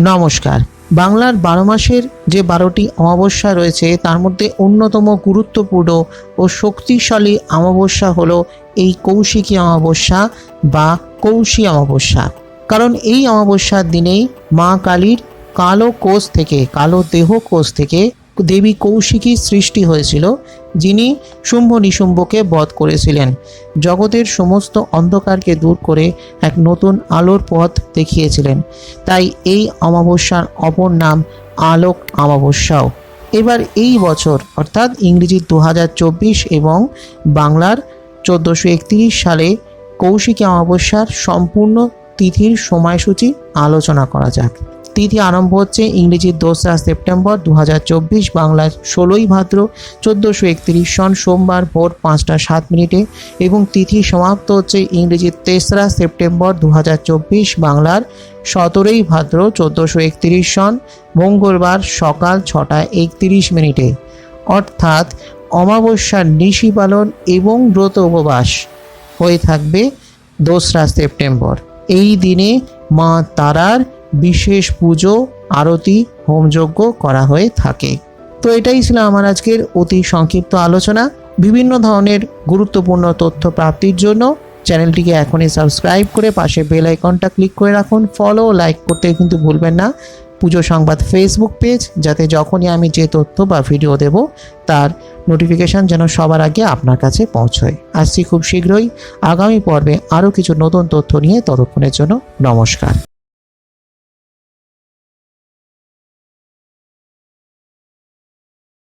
নমস্কার। বাংলার বারো মাসের যে বারোটি অমাবস্যা রয়েছে, তার মধ্যে অন্যতম গুরুত্বপূর্ণ ও শক্তিশালী অমাবস্যা হলো এই কৌশিকী অমাবস্যা বা কৌশী অমাবস্যা। কারণ এই অমাবস্যার দিনেই মা কালীর কালো কোষ থেকে, কালো দেহ কোষ থেকে দেবী কৌশিকীর সৃষ্টি হয়েছিল, যিনি শুম্ভ নিশুম্ভকে বধ করেছিলেন। জগতের সমস্ত অন্ধকারকে দূর করে এক নতুন আলোর পথ দেখিয়েছিলেন। তাই এই অমাবস্যার অপর নাম আলোক অমাবস্যাও। এবার এই বছর, অর্থাৎ ইংরেজি দু হাজার চব্বিশ এবং বাংলার চোদ্দোশো সালে কৌশিকী অমাবস্যার সম্পূর্ণ তিথির সময়সূচি আলোচনা করা যাক। তিথি আরম্ভ হচ্ছে ইংরেজির দোসরা সেপ্টেম্বর দু হাজার চব্বিশ বাংলার ষোলোই ভাদ্র চোদ্দোশো একত্রিশ সন সোমবার ভোর পাঁচটা সাত মিনিটে এবং তিথি সমাপ্ত হচ্ছে ইংরেজির তেসরা সেপ্টেম্বর দু হাজার চব্বিশ বাংলার সতেরোই ভাদ্র চোদ্দোশো একত্রিশ সন মঙ্গলবার সকাল ছটা একত্রিশ মিনিটে। অর্থাৎ অমাবস্যার নিশি পালন এবং ব্রত উপবাস হয়ে থাকবে দোসরা সেপ্টেম্বর। এই দিনে মা তারার বিশেষ পুজো, আরতি, হোমযজ্ঞ করা হয়ে থাকে। তো এটাই ছিল আমার আজকের অতি সংক্ষিপ্ত আলোচনা। বিভিন্ন ধরনের গুরুত্বপূর্ণ তথ্য প্রাপ্তির জন্য চ্যানেলটিকে এখনই সাবস্ক্রাইব করে পাশে বেল আইকনটা ক্লিক করে রাখুন। ফলো লাইক করতে কিন্তু ভুলবেন না। পুজো সংবাদ ফেসবুক পেজ, যাতে যখনই আমি যে তথ্য বা ভিডিও দেব, তার নোটিফিকেশান যেন সবার আগে আপনার কাছে পৌঁছয়। আসছি খুব শীঘ্রই। আগামী পর্বে আরও কিছু নতুন তথ্য নিয়ে ততক্ষণের জন্য নমস্কার।